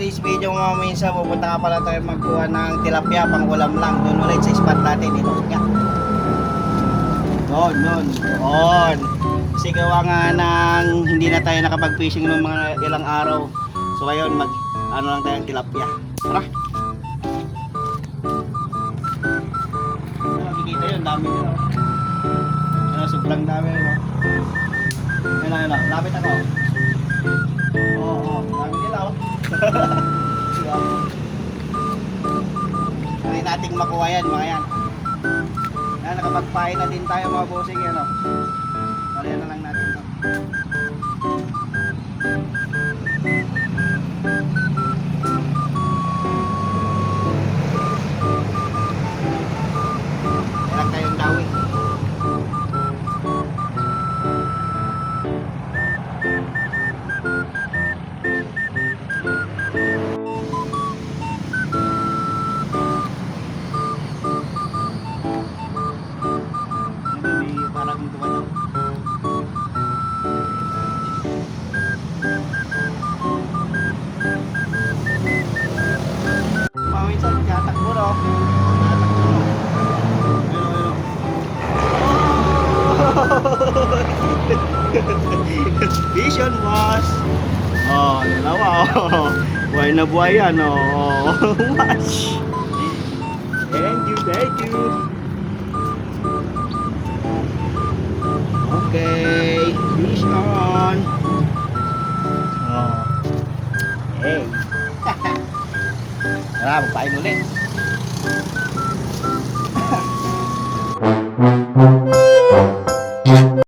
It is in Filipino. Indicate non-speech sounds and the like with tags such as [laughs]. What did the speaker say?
today's video mga minsan, pupunta nga pala tayo magkuha ng tilapia pang ulam lang. Doon ulit sa spot natin dito. Nga. Doon, doon, doon. Kasi gawa nga ng hindi na tayo nakapag-fishing ng mga ilang araw. So ngayon, mag, ano lang tayong tilapia. Tara. Makikita yun, dami yun. Ano, sobrang dami yun. oh. Ayun, ayun, ayun. Lapit ako. Try nating makuha yan, mga yan. Yan, nakapagpain na din tayo mga bossing, yan, oh. Parang gumano. Maminsan, tatakbo no? Tatakbo no? Ayun, ayun. Vision was Oh, dalawa oh. Buhay na buhay yan oh. [laughs] Watch. Hey. [laughs] Tara, magpain ulit. [laughs]